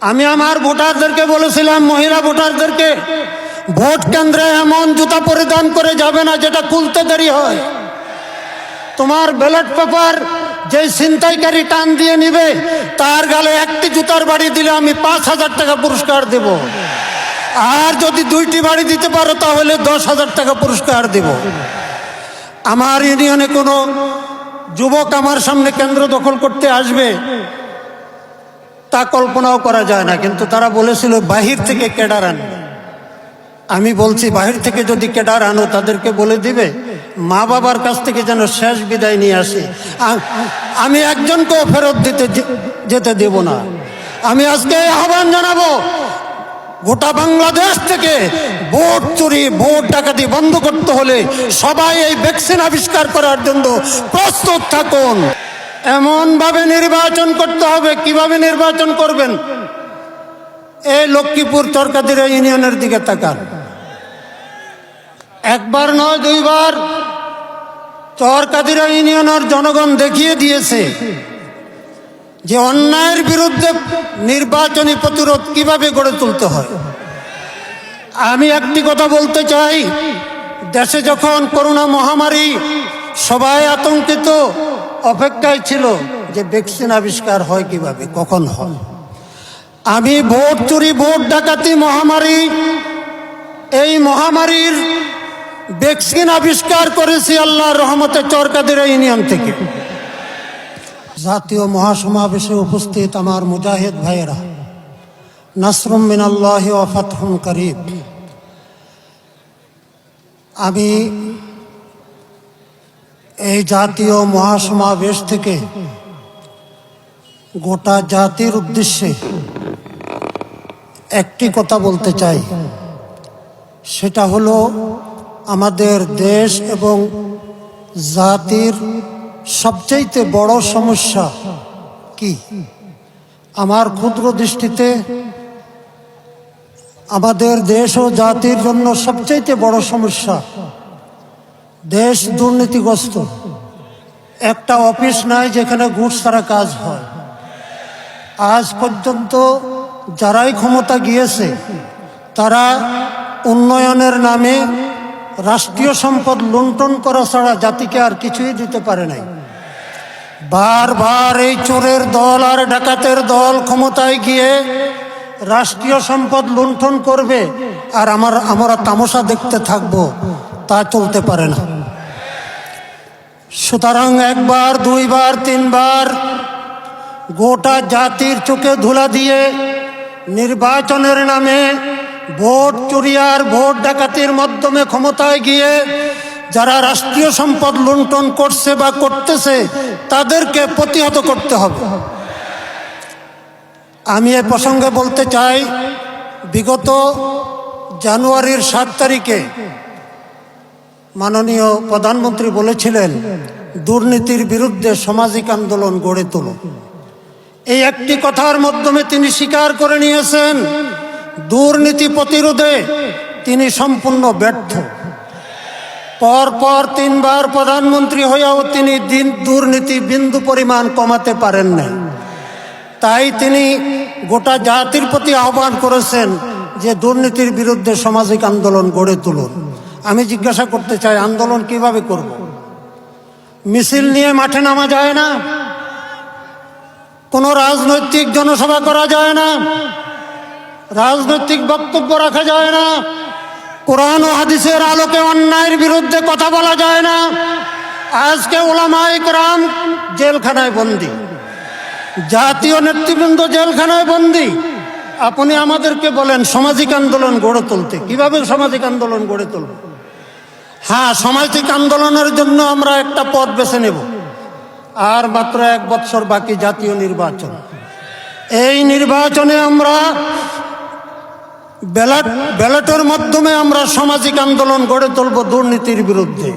আমি আমার ভোটারদেরকে বলেছিলাম, মহিলা ভোটারদেরকে, ভোট কেন্দ্রে এমন জুতা পরিধান করে যাবে না যেটা খুলতে দেরি হয়। তোমার ব্যালট পেপার যে ছিনতাইকারী টান দিয়ে নিবে, তার গালে একটি জুতার বাড়ি দিলে আমি পাঁচ হাজার টাকা পুরস্কার দেব। আর যদি দুইটি বাড়ি দিতে পারো, তাহলে দশ হাজার টাকা পুরস্কার দেব। আমার ইউনিয়নে কোনো যুবক আমার সামনে কেন্দ্র দখল করতে আসবে? তা কল্পনাও করা যায় না, কিন্তু তারা বলেছিল, বাহির থেকে কেডার আনবে আমি বলছি, বাহির থেকে যদি কেডার আনো, তাদেরকে বলে দিবে? মা বাবার কাছ থেকে যেন শেষ বিদায় নিয়ে আসে। আমি একজনকেও ফেরত দিতে যেতে দেব না। আমি আজকে আহ্বান জানাব, গোটা বাংলাদেশ থেকে ভোট চুরি, ভোট ডাকাতি বন্ধ করতে হলে সবাই এই ভ্যাকসিন আবিষ্কার করার জন্য প্রস্তুত থাকুন। এমনভাবে নির্বাচন করতে হবে, কীভাবে নির্বাচন করবেন? এই লক্ষ্মীপুর তরকাদিরা ইউনিয়নের দিকে তাকান। একবার নয়, দুইবার চরকাদিরা ইউনিয়নের জনগণ দেখিয়ে দিয়েছে যে অন্যায়ের বিরুদ্ধে নির্বাচনী প্রতিরোধ কীভাবে গড়ে তুলতে হয়। আমি একটি কথা বলতে চাই, দেশে যখন করোনা মহামারী সবাই আতঙ্কিত, অপেক্ষায় ছিল যে ভ্যাকসিন আবিষ্কার হয় কীভাবে, কখন হয়। আমি ভোট চুরি, ভোট ডাকাতি মহামারী, এই মহামারীর ভ্যাকসিন আবিষ্কার করেছি আল্লাহ রহমতে চরকাদের ইউনিয়ন থেকে। জাতীয় মহাসমাবেশে উপস্থিত আমার মুজাহিদ ভাইয়েরা, নাসরুম মিনাল্লাহ ওয়াফাতহুম করিব আমি এই জাতীয় মহাসমাবেশ থেকে গোটা জাতির উদ্দেশ্যে একটি কথা বলতে চাই। সেটা হলো, আমাদের দেশ এবং জাতির সবচাইতে বড় সমস্যা কি? আমার ক্ষুদ্র দৃষ্টিতে আমাদের দেশ ও জাতির জন্য সবচাইতে বড় সমস্যা দেশ দুর্নীতিগ্রস্ত। একটা অফিস নাই যেখানে ঘুষ ছাড়া কাজ হয়। আজ পর্যন্ত যারাই ক্ষমতা গিয়েছে, তারা উন্নয়নের নামে রাষ্ট্রীয় সম্পদ লুণ্ঠন করা ছাড়া জাতিকে আর কিছুই দিতে পারে নাই। বারবার এই চোরের দল আর ডাকাতের দল ক্ষমতায় গিয়ে রাষ্ট্রীয় সম্পদ লুণ্ঠন করবে, আর আমার আমরা তামাশা দেখতে থাকব, তা চলতে পারে না। সুতরাং একবার, দুইবার, তিনবার গোটা জাতির চোখে ধুলা দিয়ে নির্বাচনের নামে ভোট চুরিয়ার ভোট ডাকাতির মাধ্যমে ক্ষমতায় গিয়ে যারা রাষ্ট্রীয় সম্পদ লুণ্ঠন করছে বা করতেছে, তাদেরকে প্রতিহত করতে হবে। আমি এ প্রসঙ্গে বলতে চাই, বিগত জানুয়ারির সাত তারিখে মাননীয় প্রধানমন্ত্রী বলেছিলেন, দুর্নীতির বিরুদ্ধে সামাজিক আন্দোলন গড়ে তুলুন। এই একটি কথার মাধ্যমে তিনি স্বীকার করে নিয়েছেন, দুর্নীতি প্রতিরোধে তিনি সম্পূর্ণ ব্যর্থ। পর পর তিনবার প্রধানমন্ত্রী হয়েও তিনি দিন দুর্নীতি বিন্দু পরিমাণ কমাতে পারেন না তাই তিনি গোটা জাতির প্রতি আহ্বান করেছেন যে দুর্নীতির বিরুদ্ধে সামাজিক আন্দোলন গড়ে তুলুন। আমি জিজ্ঞাসা করতে চাই, আন্দোলন কীভাবে করব? মিছিল নিয়ে মাঠে নামা যায় না। কোনো রাজনৈতিক জনসভা করা যায় না। রাজনৈতিক বক্তব্য রাখা যায় না। কোরআন ও হাদিসের আলোকে অন্যায়ের বিরুদ্ধে কথা বলা যায় না। আজকে ওলামাই কোরআন জেলখানায় বন্দি। জাতীয় নেতৃবৃন্দ জেলখানায় বন্দি। আপনি আমাদেরকে বলেন, সামাজিক আন্দোলন গড়ে তুলতে। কীভাবে সামাজিক আন্দোলন গড়ে তুলব? হ্যাঁ সামাজিক আন্দোলনের জন্য আমরা একটা পথ বেছে নেব। আর মাত্র এক বৎসর বাকি জাতীয় নির্বাচন। এই নির্বাচনে আমরা ব্যালট, ব্যালটের মাধ্যমে আমরা সামাজিক আন্দোলন গড়ে তুলব দুর্নীতির বিরুদ্ধে।